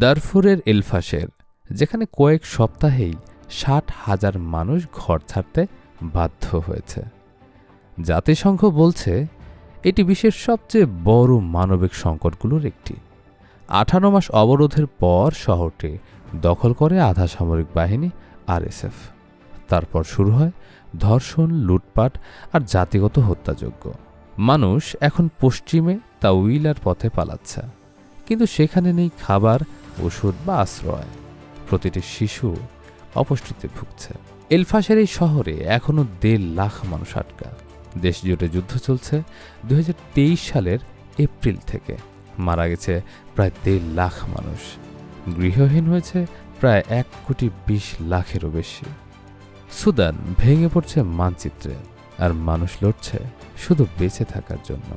দারফুরের এলফাসের যেখানে কয়েক সপ্তাহেই ষাট হাজার মানুষ ঘর ছাড়তে বাধ্য হয়েছে। জাতিসংঘ বলছে, এটি বিশ্বের সবচেয়ে বড় মানবিক সংকটগুলোর একটি। আঠারো মাস অবরোধের পর শহরটি দখল করে আধা সামরিক বাহিনী আরএসএফ। তারপর শুরু হয় ধর্ষণ, লুটপাট আর জাতিগত হত্যাযজ্ঞ। মানুষ এখন পশ্চিমে তা উইলার পথে পালাচ্ছে। কিন্তু সেখানে নেই খাবার ওষুধ বা আশ্রয়। প্রতিটি শিশু অপুষ্টিতে ভুগছে। এলফাসের এই শহরে এখনও দেড় লাখ মানুষ আটকা। দেশ জুড়ে যুদ্ধ চলছে দু হাজার তেইশ সালের এপ্রিল থেকে। মারা গেছে প্রায় দেড় লাখ মানুষ। গৃহহীন হয়েছে প্রায় এক কোটি বিশ লাখেরও বেশি। সুদান ভেঙে পড়ছে মানচিত্রে, আর মানুষ লড়ছে শুধু বেঁচে থাকার জন্য।